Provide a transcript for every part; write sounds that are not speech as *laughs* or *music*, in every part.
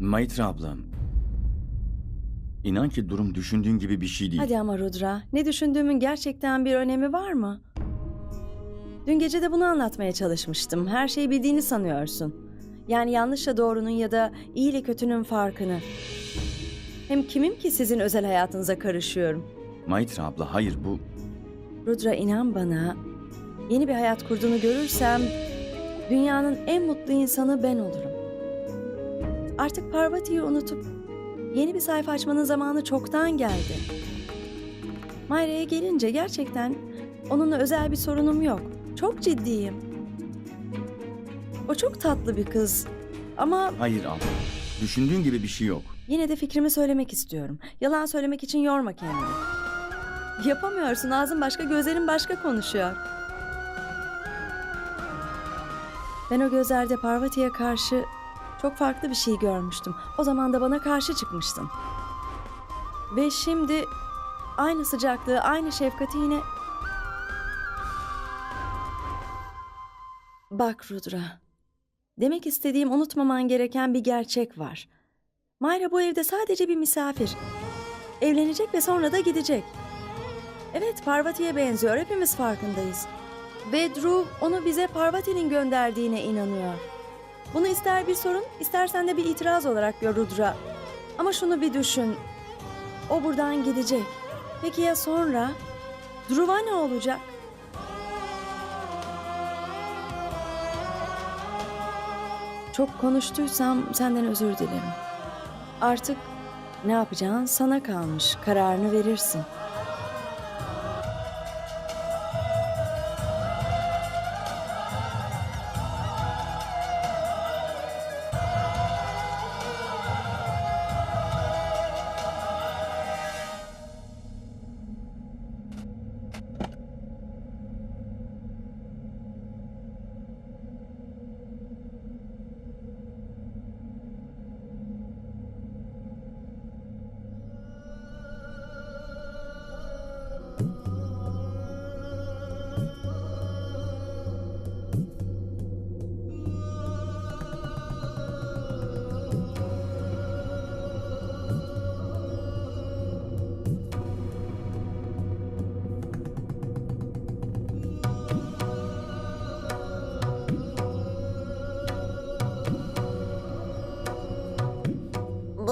Maitra ablam. İnan ki durum düşündüğün gibi bir şey değil. Hadi ama Rudra, ne düşündüğümün gerçekten bir önemi var mı? Dün gece de bunu anlatmaya çalışmıştım. Her şeyi bildiğini sanıyorsun. Yani yanlışla doğrunun ya da iyi ile kötünün farkını. Hem kimim ki sizin özel hayatınıza karışıyorum? Maitra abla hayır bu... Rudra inan bana, yeni bir hayat kurduğunu görürsem dünyanın en mutlu insanı ben olurum. Artık Parvati'yi unutup yeni bir sayfa açmanın zamanı çoktan geldi. Mayra'ya gelince gerçekten onunla özel bir sorunum yok. Çok ciddiyim. O çok tatlı bir kız. Ama Hayır abla. Düşündüğün gibi bir şey yok. Yine de fikrimi söylemek istiyorum. Yalan söylemek için yorma kendini. Yapamıyorsun. Ağzın başka, gözlerin başka konuşuyor. Ben o gözlerde Parvati'ye karşı çok farklı bir şey görmüştüm. O zaman da bana karşı çıkmıştın. Ve şimdi aynı sıcaklığı, aynı şefkati yine... Bak Rudra. Demek istediğim unutmaman gereken bir gerçek var. Mayra bu evde sadece bir misafir. Evlenecek ve sonra da gidecek. Evet Parvati'ye benziyor hepimiz farkındayız. Ve Drew onu bize Parvati'nin gönderdiğine inanıyor. Bunu ister bir sorun istersen de bir itiraz olarak gör Rudra. Ama şunu bir düşün. O buradan gidecek. Peki ya sonra? Drew'a ne olacak? Çok konuştuysam senden özür dilerim. Artık ne yapacağın sana kalmış. Kararını verirsin.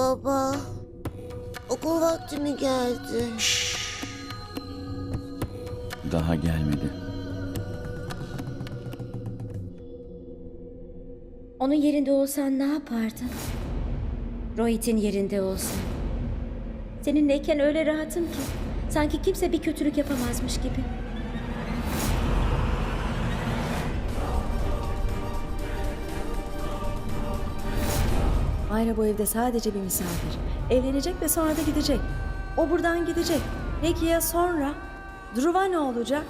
Baba, okul vakti mi geldi? Daha gelmedi. Onun yerinde olsan ne yapardın? Rohit'in yerinde olsan. Seninleyken öyle rahatım ki. Sanki kimse bir kötülük yapamazmış gibi. Mayra bu evde sadece bir misafir. Evlenecek ve sonra da gidecek. O buradan gidecek. Peki ya sonra? Dhruva ne olacak?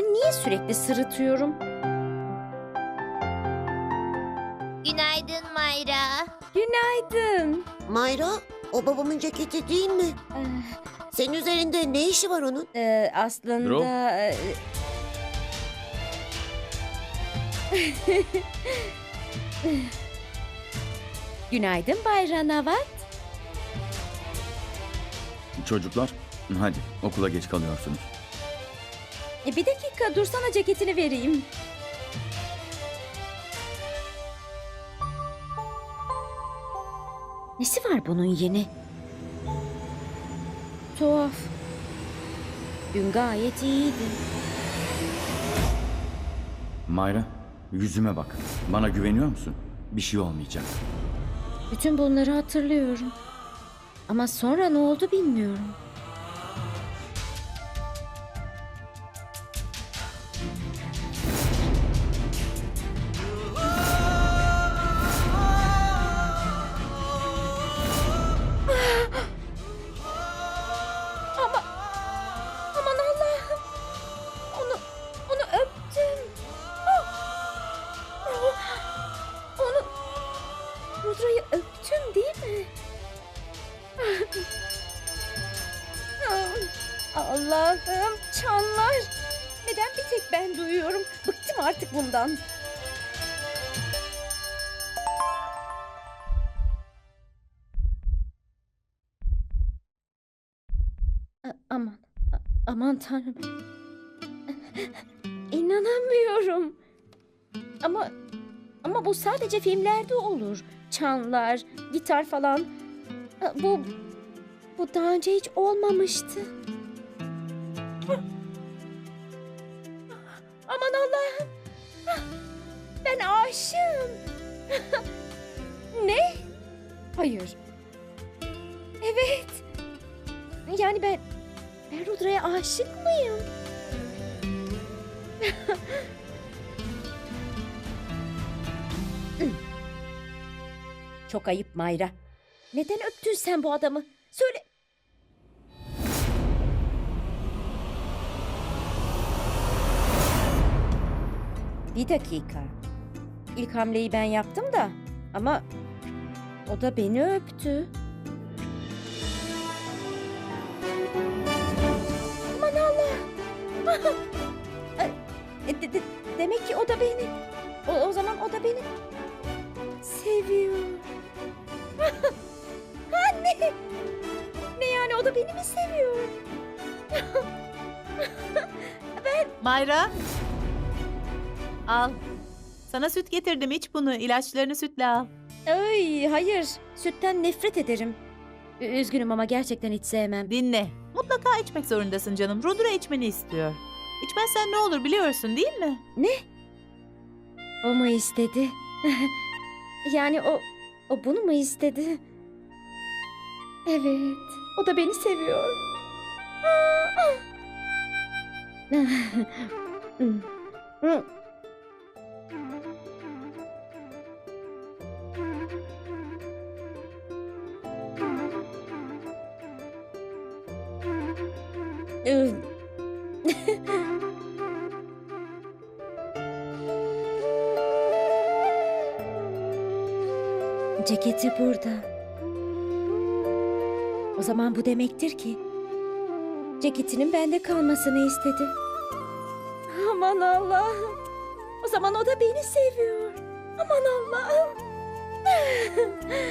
Ben niye sürekli sırıtıyorum? Günaydın Mayra. Günaydın. Mayra, o babamın ceketi değil mi? Ee, Senin üzerinde ne işi var onun? e, aslında... Dro? e, *laughs* Günaydın Bay Ranavat. Çocuklar hadi okula geç kalıyorsunuz. E, Bir dakika dursana ceketini vereyim. Nesi var bunun yeni? Tuhaf. Dün gayet iyiydi. Mayra yüzüme bak. Bana güveniyor musun? Bir şey olmayacak. Bütün bunları hatırlıyorum. Ama sonra ne oldu bilmiyorum. Ben duyuyorum. Bıktım artık bundan. Aman. aman tanrım. İnanamıyorum. Ama ama bu sadece filmlerde olur. Çanlar, gitar falan. Bu bu daha önce hiç olmamıştı. Aman Allah'ım. Ben aşığım. ne? Hayır. Evet. Yani ben ben Rudra'ya aşık mıyım? Çok ayıp Mayra. Neden öptün sen bu adamı? Söyle. Bir dakika. İlk hamleyi ben yaptım da ama o da beni öptü. Aman Allah. *laughs* E, de- de- demek ki o da beni. O, o zaman o da beni seviyor. *laughs* Anne. Ne yani o da beni mi seviyor? *laughs* Mayra. Al. Sana süt getirdim iç bunu. İlaçlarını sütle al. Ay hayır. Sütten nefret ederim. Ü- Üzgünüm ama gerçekten hiç sevmem. Dinle. Mutlaka içmek zorundasın canım. Rudra içmeni istiyor. İçmezsen ne olur biliyorsun değil mi? O mu istedi? *laughs* yani o o bunu mu istedi? Evet. O da beni seviyor. *laughs* Ceketi burada. O zaman bu demektir ki ceketinin bende kalmasını istedi. Aman Allah'ım. O zaman o da beni seviyor. Aman Allah'ım. 哼 *laughs*